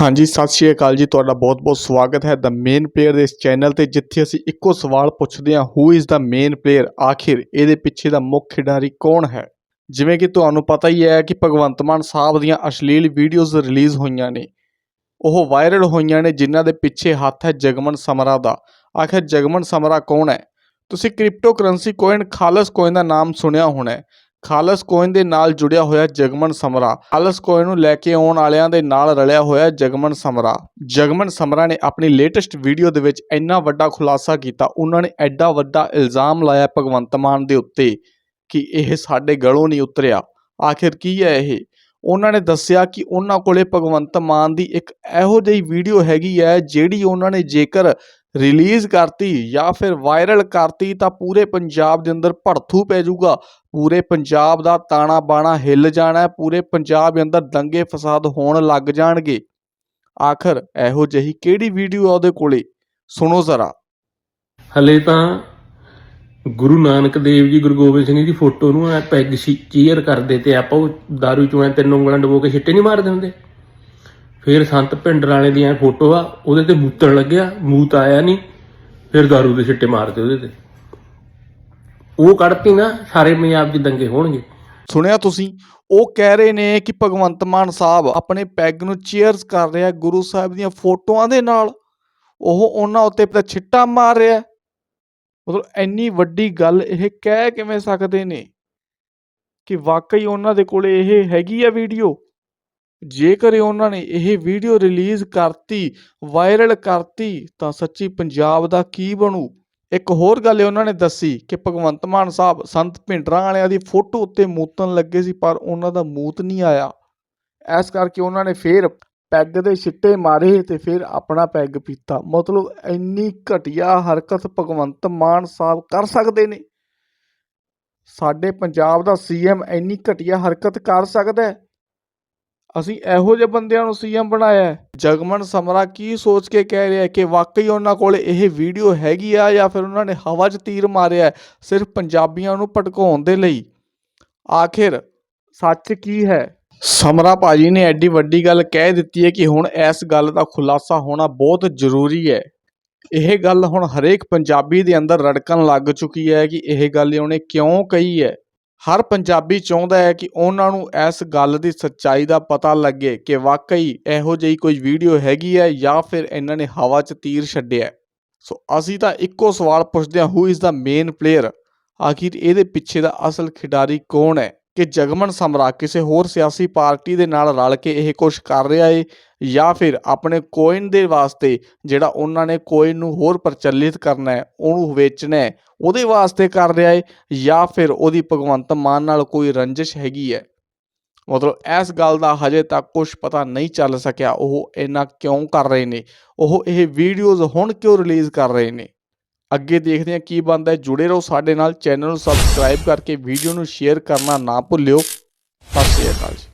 ਹਾਂਜੀ, ਸਤਿ ਸ਼੍ਰੀ ਅਕਾਲ ਜੀ। ਤੁਹਾਡਾ ਬਹੁਤ-ਬਹੁਤ ਸਵਾਗਤ ਹੈ ਦ ਮੇਨ ਪਲੇਅਰ ਦੇ ਇਸ ਚੈਨਲ ਤੇ, ਜਿੱਥੇ ਅਸੀਂ ਇੱਕੋ ਸਵਾਲ ਪੁੱਛਦੇ ਹਾਂ who is the main player ਆਖਿਰ ਇਹਦੇ ਪਿੱਛੇ ਦਾ ਮੁੱਖ ਖਿਡਾਰੀ ਕੌਣ ਹੈ? ਜਿਵੇਂ ਕਿ ਤੁਹਾਨੂੰ ਪਤਾ ਹੀ ਹੈ ਕਿ ਭਗਵੰਤ ਮਾਨ ਸਾਹਿਬ ਦੀਆਂ ਅਸ਼ਲੀਲ ਵੀਡੀਓਜ਼ ਰਿਲੀਜ਼ ਹੋਈਆਂ ਨੇ। ਉਹ ਵਾਇਰਲ ਹੋਈਆਂ ਨੇ, ਜਿਨ੍ਹਾਂ ਦੇ ਪਿੱਛੇ ਹੱਥ ਹੈ ਜਗਮਨ ਸਮਰਾ ਦਾ। ਆਖਿਰ ਜਗਮਨ ਸਮਰਾ ਕੌਣ ਹੈ? ਤੁਸੀਂ crypto currency coin Khalsa coin ਦਾ ਨਾਮ ਸੁਣਿਆ ਹੋਣਾ ਖਾਲਸ ਕੋਇਨ ਦੇ ਨਾਲ ਜੁੜਿਆ ਹੋਇਆ ਜਗਮਨ ਸਮਰਾ। ਖਾਲਸ ਕੋਇਨ ਨੂੰ ਲੈ ਕੇ ਆਉਣ ਵਾਲਿਆਂ ਦੇ ਨਾਲ ਰਲਿਆ ਹੋਇਆ ਜਗਮਨ ਸਮਰਾ। ਜਗਮਨ ਸਮਰਾ ਨੇ ਆਪਣੀ ਲੇਟੈਸਟ ਵੀਡੀਓ ਦੇ ਵਿੱਚ ਇੰਨਾ ਵੱਡਾ ਖੁਲਾਸਾ ਕੀਤਾ। ਉਹਨਾਂ ਨੇ ਐਡਾ ਵੱਡਾ ਇਲਜ਼ਾਮ ਲਾਇਆ ਭਗਵੰਤ ਮਾਨ ਦੇ ਉੱਤੇ ਕਿ ਇਹ ਸਾਡੇ ਗਲੋਂ ਨਹੀਂ ਉਤਰਿਆ। ਆਖਿਰ ਕੀ ਹੈ ਇਹ? ਉਹਨਾਂ ਨੇ ਦੱਸਿਆ ਕਿ ਉਹਨਾਂ ਕੋਲੇ ਭਗਵੰਤ ਮਾਨ ਦੀ ਇੱਕ ਇਹੋ ਜਿਹੀ ਵੀਡੀਓ ਹੈਗੀ ਹੈ, ਜਿਹੜੀ ਉਹਨਾਂ ਨੇ ਜੇਕਰ ਰਿਲੀਜ਼ ਕਰਤੀ ਜਾਂ ਫਿਰ ਵਾਇਰਲ ਕਰਤੀ ਤਾਂ ਪੂਰੇ ਪੰਜਾਬ ਦੇ ਅੰਦਰ ਭੜਥੂ ਪੈ ਜਾਊਗਾ। ਪੂਰੇ ਪੰਜਾਬ ਦਾ ਤਾਣਾ ਬਾਣਾ ਹਿੱਲ ਜਾਣਾ ਪੂਰੇ ਪੰਜਾਬ ਦੇ ਅੰਦਰ ਦੰਗੇ ਫਸਾਦ ਹੋਣ ਲੱਗ ਜਾਣਗੇ। ਆਖਰ ਇਹੋ ਜਿਹੀ ਕਿਹੜੀ ਵੀਡੀਓ ਆ ਉਹਦੇ ਕੋਲੇ? ਸੁਣੋ ਜ਼ਰਾ। ਹਲੇ ਤਾਂ ਗੁਰੂ ਨਾਨਕ ਦੇਵ ਜੀ, ਗੁਰੂ ਗੋਬਿੰਦ ਸਿੰਘ ਜੀ ਦੀ ਫੋਟੋ ਨੂੰ ਐ ਪੈਗ ਸੀ ਚੀਅਰ ਕਰਦੇ ਤੇ ਆਪਾਂ ਉਹ ਦਾਰੂ ਚੋਂ ਐ ਤਿੰਨ ਉਂਗਲਾਂ ਡਬੋ ਕੇ ਛਿੱਟੇ ਨਹੀਂ ਮਾਰਦੇ ਹੁੰਦੇ। ਫਿਰ ਸੰਤ ਪਿੰਡ ਵਾਲੇ ਦੀ ਐ ਫੋਟੋ ਆ, ਉਹਦੇ ਤੇ ਮੂਤਣ ਲੱਗਿਆ ਮੂਤ ਆਇਆ ਨਹੀਂ ਫਿਰ ਦਾਰੂ ਦੇ ਛਿੱਟੇ ਮਾਰਦੇ ਉਹਦੇ ਤੇ। ਉਹ ਕੱਢਤੀ ਨਾ, ਸਾਰੇ ਪੰਜਾਬ 'ਚ ਦੰਗੇ ਹੋਣਗੇ। ਸੁਣਿਆ ਤੁਸੀਂ? ਉਹ ਕਹਿ ਰਹੇ ਨੇ ਕਿ ਭਗਵੰਤ ਮਾਨ ਸਾਹਿਬ ਆਪਣੇ ਪੈਗ ਨੂੰ ਚੀਅਰਸ ਕਰ ਰਿਹਾ, ਗੁਰੂ ਸਾਹਿਬ ਦੀਆਂ ਫੋਟੋਆਂ ਦੇ ਨਾਲ। ਉਹ ਉਹਨਾਂ ਉੱਤੇ ਤਾਂ ਛਿੱਟਾ ਮਾਰ ਰਿਹਾ। ਮਤਲਬ ਇੰਨੀ ਵੱਡੀ ਗੱਲ ਇਹ ਕਹਿ ਕਿਵੇਂ ਸਕਦੇ ਨੇ? ਕਿ ਵਾਕਈ ਉਹਨਾਂ ਦੇ ਕੋਲੇ ਇਹ ਹੈਗੀ ਆ ਵੀਡੀਓ? ਜੇਕਰ ਉਹਨਾਂ ਨੇ ਇਹ ਵੀਡੀਓ ਰਿਲੀਜ਼ ਕਰਤੀ, ਵਾਇਰਲ ਕਰਤੀ, ਤਾਂ ਸੱਚੀ ਪੰਜਾਬ ਦਾ ਕੀ ਬਣੂ? ਇੱਕ ਹੋਰ ਗੱਲ ਉਹਨਾਂ ਨੇ ਦੱਸੀ ਕਿ ਭਗਵੰਤ ਮਾਨ ਸਾਹਿਬ ਸੰਤ ਭਿੰਡਰਾਂ ਵਾਲਿਆਂ ਦੀ ਫੋਟੋ ਉੱਤੇ ਮੂਤਣ ਲੱਗੇ ਸੀ, ਪਰ ਉਹਨਾਂ ਦਾ ਮੂਤ ਨਹੀਂ ਆਇਆ। ਇਸ ਕਰਕੇ ਉਹਨਾਂ ਨੇ ਫੇਰ ਪੈਗ ਦੇ ਛਿੱਟੇ ਮਾਰੇ ਤੇ ਫਿਰ ਆਪਣਾ ਪੈਗ ਪੀਤਾ। ਮਤਲਬ ਇੰਨੀ ਘਟੀਆ ਹਰਕਤ ਭਗਵੰਤ ਮਾਨ ਸਾਹਿਬ ਕਰ ਸਕਦੇ ਨੇ। ਸਾਡੇ ਪੰਜਾਬ ਦਾ ਸੀਐਮ ਇੰਨੀ ਘਟੀਆ ਹਰਕਤ ਕਰ ਸਕਦਾ ਹੈ। ਅਸੀਂ ਇਹੋ ਜਿਹੇ ਬੰਦਿਆਂ ਨੂੰ ਸੀਐਮ ਬਣਾਇਆ ਜਗਮਨ ਸਮਰਾ ਕੀ ਸੋਚ ਕੇ ਕਹਿ ਰਿਹਾ ਕਿ ਵਾਕਈ ਉਹਨਾਂ ਕੋਲ ਇਹ ਵੀਡੀਓ ਹੈਗੀ ਆ ਜਾਂ ਫਿਰ ਉਹਨਾਂ ਨੇ ਹਵਾ 'ਚ ਤੀਰ ਮਾਰਿਆ ਸਿਰਫ ਪੰਜਾਬੀਆਂ ਨੂੰ ਭਟਕਾਉਣ ਦੇ ਲਈ? ਆਖਿਰ ਸੱਚ ਕੀ ਹੈ? ਸਮਰਾ ਭਾਜੀ ਨੇ ਐਡੀ ਵੱਡੀ ਗੱਲ ਕਹਿ ਦਿੱਤੀ ਹੈ ਕਿ ਹੁਣ ਇਸ ਗੱਲ ਦਾ ਖੁਲਾਸਾ ਹੋਣਾ ਬਹੁਤ ਜ਼ਰੂਰੀ ਹੈ। ਇਹ ਗੱਲ ਹੁਣ ਹਰੇਕ ਪੰਜਾਬੀ ਦੇ ਅੰਦਰ ਰੜਕਣ ਲੱਗ ਚੁੱਕੀ ਹੈ ਕਿ ਇਹ ਗੱਲ ਉਹਨੇ ਕਿਉਂ ਕਹੀ ਹੈ? ਹਰ ਪੰਜਾਬੀ ਚਾਹੁੰਦਾ ਹੈ ਕਿ ਉਹਨਾਂ ਨੂੰ ਇਸ ਗੱਲ ਦੀ ਸੱਚਾਈ ਦਾ ਪਤਾ ਲੱਗੇ ਕਿ ਵਾਕਈ ਇਹੋ ਜਿਹੀ ਕੋਈ ਵੀਡੀਓ ਹੈਗੀ ਹੈ ਜਾਂ ਫਿਰ ਇਹਨਾਂ ਨੇ ਹਵਾ 'ਚ ਤੀਰ ਛੱਡਿਆ ਸੋ ਅਸੀਂ ਤਾਂ ਇੱਕੋ ਸਵਾਲ ਪੁੱਛਦੇ ਹਾਂ who is the main player ਆਖਿਰ ਇਹਦੇ ਪਿੱਛੇ ਦਾ ਅਸਲ ਖਿਡਾਰੀ ਕੌਣ ਹੈ? ਕਿ ਜਗਮਨ ਸਮਰਾ ਕਿਸੇ ਹੋਰ ਸਿਆਸੀ ਪਾਰਟੀ ਦੇ ਨਾਲ ਰਲ ਕੇ ਇਹ ਕੁਝ ਕਰ ਰਿਹਾ ਏ ਜਾਂ ਫਿਰ ਆਪਣੇ ਕੋਇਨ ਦੇ ਵਾਸਤੇ ਜਿਹੜਾ ਉਹਨਾਂ ਨੇ ਕੋਇਨ ਨੂੰ ਹੋਰ ਪ੍ਰਚਲਿਤ ਕਰਨਾ ਹੈ, ਉਹਨੂੰ ਵੇਚਣਾ ਹੈ, ਉਹਦੇ ਵਾਸਤੇ ਕਰ ਰਿਹਾ ਏ ਜਾਂ ਫਿਰ ਉਹਦੀ ਭਗਵੰਤ ਮਾਨ ਨਾਲ ਕੋਈ ਰੰਜਿਸ਼ ਹੈਗੀ ਹੈ? ਮਤਲਬ ਇਸ ਗੱਲ ਦਾ ਹਜੇ ਤੱਕ ਕੁਝ ਪਤਾ ਨਹੀਂ ਚੱਲ ਸਕਿਆ, ਉਹ ਇੰਨਾ ਕਿਉਂ ਕਰ ਰਹੇ ਨੇ? ਉਹ ਇਹ ਵੀਡੀਓਜ਼ ਹੁਣ ਕਿਉਂ ਰਿਲੀਜ਼ ਕਰ ਰਹੇ ਨੇ? ਅੱਗੇ ਦੇਖਦੇ ਹਾਂ ਕੀ ਬਣਦਾ ਹੈ। ਜੁੜੇ ਰਹੋ ਸਾਡੇ ਨਾਲ, ਚੈਨਲ ਨੂੰ ਸਬਸਕ੍ਰਾਈਬ ਕਰਕੇ ਵੀਡੀਓ ਨੂੰ ਸ਼ੇਅਰ ਕਰਨਾ ਨਾ ਭੁੱਲਿਓ। ਸਤਿ ਸ਼੍ਰੀ ਅਕਾਲ ਜੀ।